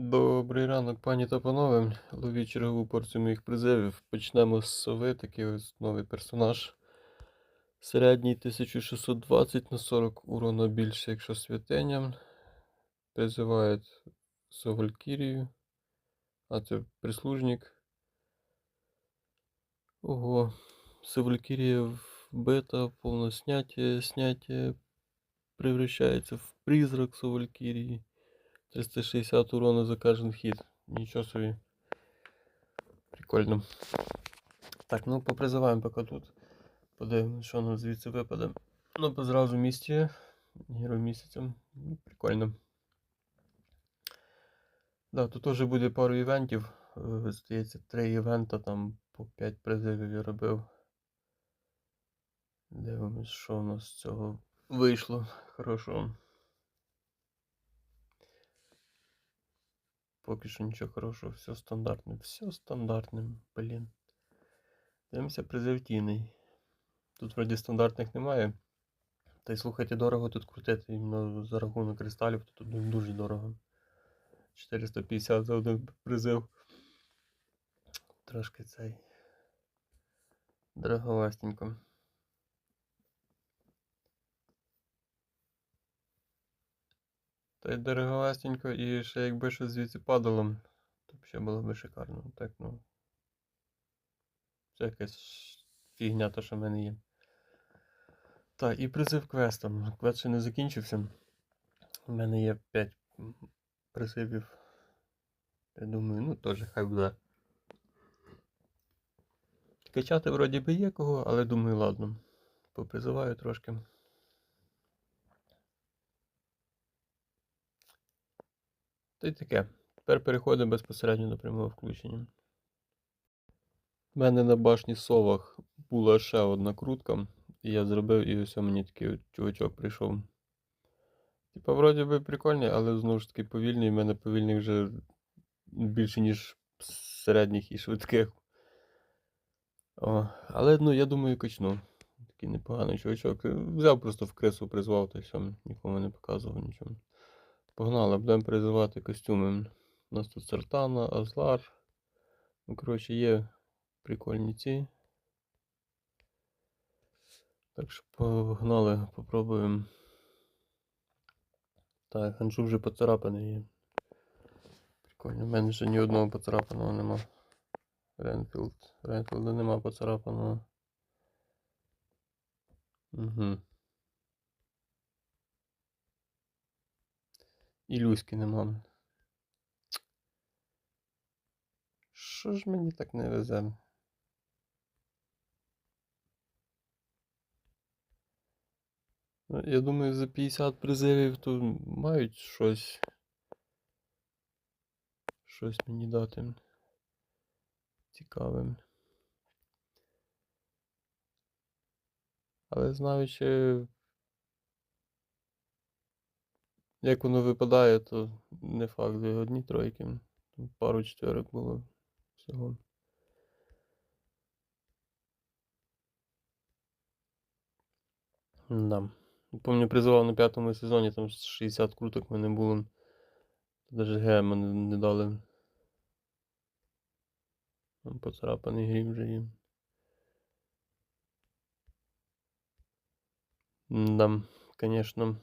Добрий ранок, пані та панове. Ловіть чергову порцію моїх призивів. Почнемо з сови, такий ось новий персонаж. Середній 1620 на 40 урона більше, якщо святиням. Призивають Совалькірію. А це прислужник. Ого. Совалькірія вбита, повне сняття, сняття превращається в призрак Совалькірії. 360 урона за кожен хід. Нічого собі. Прикольно. Так, ну попризиваємо поки тут. Подивимось, що нам звідси випаде. Ну, по зразу місті. Герой місяця. Ну, Прикольно. Да, тут теж буде пару івентів. Е, Здається, три івента, там по 5 призивів я робив. Дивимось, що в нас з цього вийшло. Хорошо. Поки що нічого хорошого, все стандартне. Все стандартне, блін. Дивимося призивтійний. Тут вроді стандартних немає. Та й слухайте, дорого тут крутити іменно за рахунок кристалів, то тут дуже дорого. 450 за один призив. Трошки цей. Дороговастенько. Та й дороговастенько, і ще якби щось звідси падало, то б ще було б шикарно. Так, ну. Це якась фігня, то що в мене є. Так, і призив квестом. Квест ще не закінчився. У мене є 5 призивів. Я думаю, ну теж хай буде. Качати вроді би є кого, але думаю, ладно. Попризиваю трошки. Та й таке. Тепер переходимо безпосередньо до прямого включення. У мене на башні совах була ще одна крутка, і я зробив, і ось мені такий чувачок прийшов. Типа, вроді би прикольний, але знову ж таки повільний. У мене повільний вже більше, ніж середніх і швидких. О, але ну, я думаю, качну. Такий непоганий чувачок. Взяв просто в крису призвав, та й все, нікому не показував нічого. Погнали, будемо призивати костюми. У нас тут Сартана, Азлар. Ну, коротше, є прикольні ці. Так що погнали, попробуємо. Так, ханчу вже поцарапаний є. Прикольно, в мене ще ні одного поцарапаного нема. Ренфілд. Ренфілда нема поцарапаного. Угу. І Люськи. Що ж мені так не везе? Ну, Я думаю, за 50 призивів то мають щось. Щось мені дати. Цікавим. Але знаючи, як воно випадає, то не факт, що одні тройки. Пару четверок було всього. Да. Помню, призивав на п'ятому сезоні, там 60 круток мене було. Даже Г мене не дали. Там поцарапаний грім вже є. Да, конечно.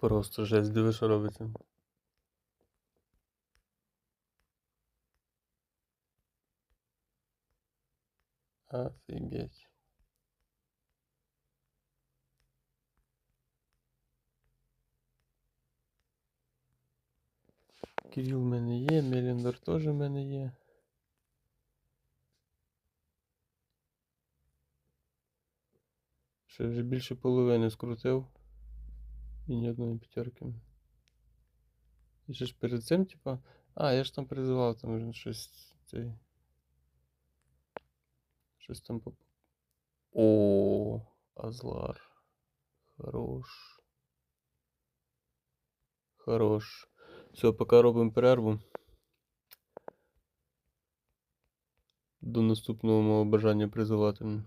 Просто жесть, диви, що робиться. Офігеть. Кирил в мене є, Меліндор теж в мене є. Ще вже більше половини скрутив. І ні одної п'ятерки. І ще ж перед цим, типа. А, я ж там призивав, там щось цей. Щось там поп... О, Азлар. Хорош. Хорош. Все, поки робимо перерву. До наступного мого бажання призивати.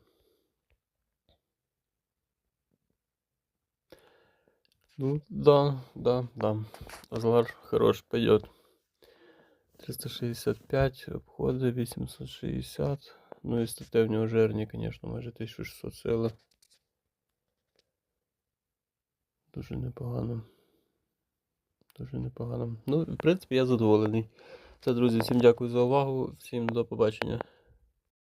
Ну, да, да, да. Азлар хорош пойдет. 365, обходи 860. Ну і стати в нього жирні, звісно, майже 1600 сили. Дуже непогано. Дуже непогано. Ну, в принципі, я задоволений. Все, друзі, всім дякую за увагу. Всім до побачення.